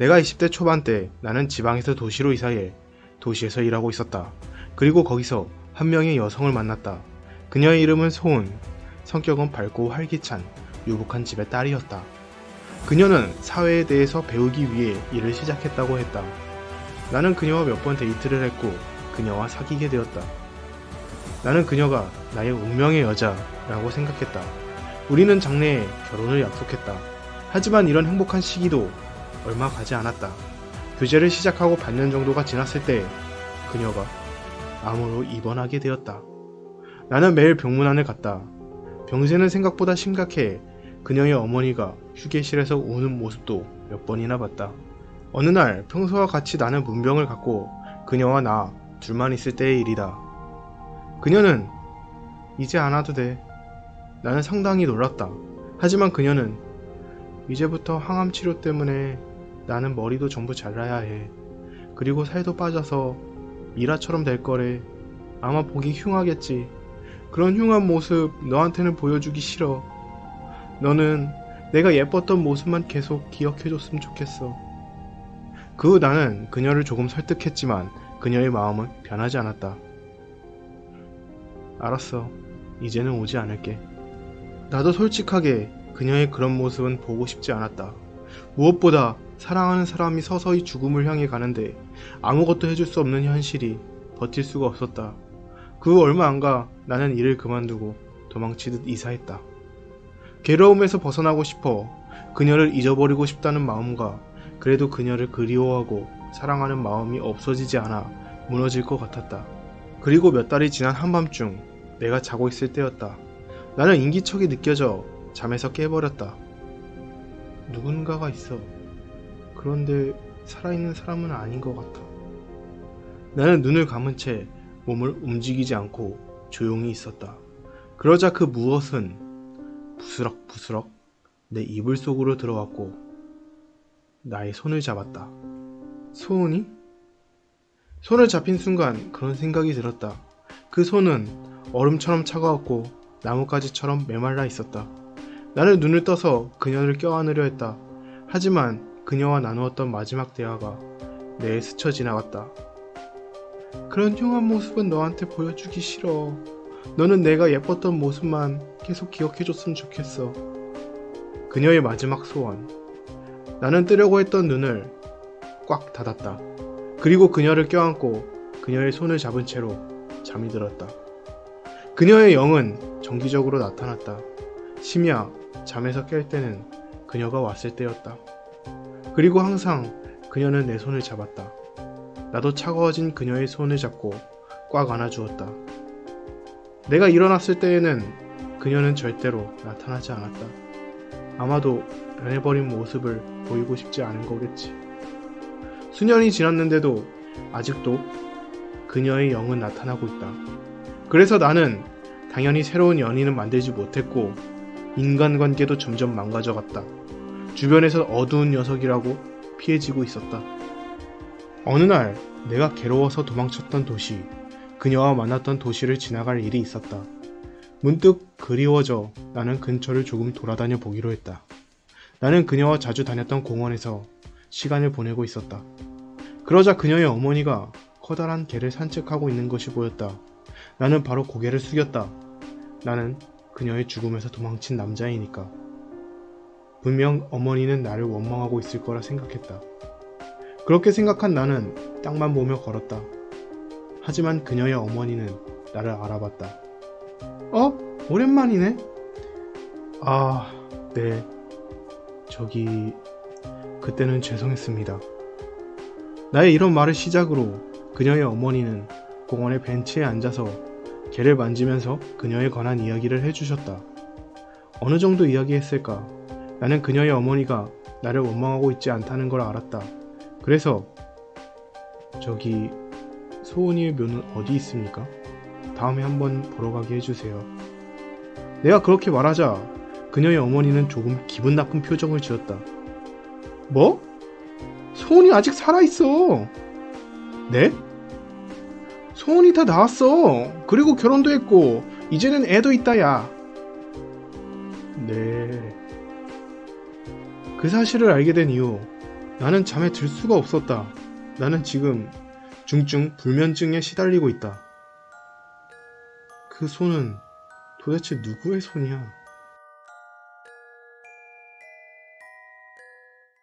내가 20대 초반 때 나는 지방에서 도시로 이사해 도시에서 일하고 있었다. 그리고 거기서 한 명의 여성을 만났다. 그녀의 이름은 소은. 성격은 밝고 활기찬 유복한 집의 딸이었다. 그녀는 사회에 대해서 배우기 위해 일을 시작했다고 했다. 나는 그녀와 몇 번 데이트를 했고 그녀와 사귀게 되었다. 나는 그녀가 나의 운명의 여자라고 생각했다. 우리는 장래에 결혼을 약속했다. 하지만 이런 행복한 시기도 얼마 가지 않았다. 교제를 시작하고 반년 정도가 지났을 때 그녀가 암으로 입원하게 되었다. 나는 매일 병문안을 갔다. 병세는 생각보다 심각해 그녀의 어머니가 휴게실에서 우는 모습도 몇 번이나 봤다. 어느 날 평소와 같이 나는 문병을 갖고 그녀와 나 둘만 있을 때의 일이다. 그녀는 이제 안 와도 돼. 나는 상당히 놀랐다. 하지만 그녀는 이제부터 항암 치료 때문에 나는 머리도 전부 잘라야 해. 그리고 살도 빠져서 미라처럼 될 거래. 아마 보기 흉하겠지. 그런 흉한 모습 너한테는 보여주기 싫어. 너는 내가 예뻤던 모습만 계속 기억해줬으면 좋겠어. 그 후 나는 그녀를 조금 설득했지만 그녀의 마음은 변하지 않았다. 알았어. 이제는 오지 않을게. 나도 솔직하게 그녀의 그런 모습은 보고 싶지 않았다. 무엇보다 사랑하는 사람이 서서히 죽음을 향해 가는데 아무것도 해줄 수 없는 현실이 버틸 수가 없었다. 그후 얼마 안 가 나는 일을 그만두고 도망치듯 이사했다. 괴로움에서 벗어나고 싶어 그녀를 잊어버리고 싶다는 마음과 그래도 그녀를 그리워하고 사랑하는 마음이 없어지지 않아 무너질 것 같았다. 그리고 몇 달이 지난 한밤중 내가 자고 있을 때였다. 나는 인기척이 느껴져 잠에서 깨버렸다. 누군가가 있어. 그런데 살아있는 사람은 아닌 것 같아. 나는 눈을 감은 채 몸을 움직이지 않고 조용히 있었다. 그러자 그 무엇은 부스럭부스럭 내 이불 속으로 들어왔고 나의 손을 잡았다. 소은이? 손을 잡힌 순간 그런 생각이 들었다. 그 손은 얼음처럼 차가웠고 나뭇가지처럼 메말라 있었다. 나는 눈을 떠서 그녀를 껴안으려 했다. 하지만 그녀와 나누었던 마지막 대화가 뇌에 스쳐 지나갔다. 그런 흉한 모습은 너한테 보여주기 싫어. 너는 내가 예뻤던 모습만 계속 기억해줬으면 좋겠어. 그녀의 마지막 소원. 나는 뜨려고 했던 눈을 꽉 닫았다. 그리고 그녀를 껴안고 그녀의 손을 잡은 채로 잠이 들었다. 그녀의 영은 정기적으로 나타났다. 심야 잠에서 깰 때는 그녀가 왔을 때였다. 그리고 항상 그녀는 내 손을 잡았다. 나도 차가워진 그녀의 손을 잡고 꽉 안아주었다. 내가 일어났을 때에는 그녀는 절대로 나타나지 않았다. 아마도 변해버린 모습을 보이고 싶지 않은 거겠지. 수년이 지났는데도 아직도 그녀의 영은 나타나고 있다. 그래서 나는 당연히 새로운 연인은 만들지 못했고 인간관계도 점점 망가져갔다. 주변에서 어두운 녀석이라고 피해지고 있었다. 어느 날 내가 괴로워서 도망쳤던 도시, 그녀와 만났던 도시를 지나갈 일이 있었다. 문득 그리워져 나는 근처를 조금 돌아다녀 보기로 했다. 나는 그녀와 자주 다녔던 공원에서 시간을 보내고 있었다. 그러자 그녀의 어머니가 커다란 개를 산책하고 있는 것이 보였다. 나는 바로 고개를 숙였다. 나는 그녀의 죽음에서 도망친 남자이니까. 분명 어머니는 나를 원망하고 있을 거라 생각했다. 그렇게 생각한 나는 땅만 보며 걸었다. 하지만 그녀의 어머니는 나를 알아봤다. 어? 오랜만이네? 아, 네. 저기, 그때는 죄송했습니다. 나의 이런 말을 시작으로 그녀의 어머니는 공원의 벤치에 앉아서 개를 만지면서 그녀에 관한 이야기를 해주셨다. 어느 정도 이야기했을까? 나는 그녀의 어머니가 나를 원망하고 있지 않다는 걸 알았다. 그래서 저기 소은이의 묘는 어디 있습니까? 다음에 한번 보러 가게 해주세요. 내가 그렇게 말하자 그녀의 어머니는 조금 기분 나쁜 표정을 지었다. 뭐? 소은이 아직 살아있어. 네? 소은이 다 나왔어. 그리고 결혼도 했고 이제는 애도 있다 야. 네. 그 사실을 알게 된 이후 나는 잠에 들 수가 없었다. 나는 지금 중증 불면증에 시달리고 있다. 그 손은 도대체 누구의 손이야?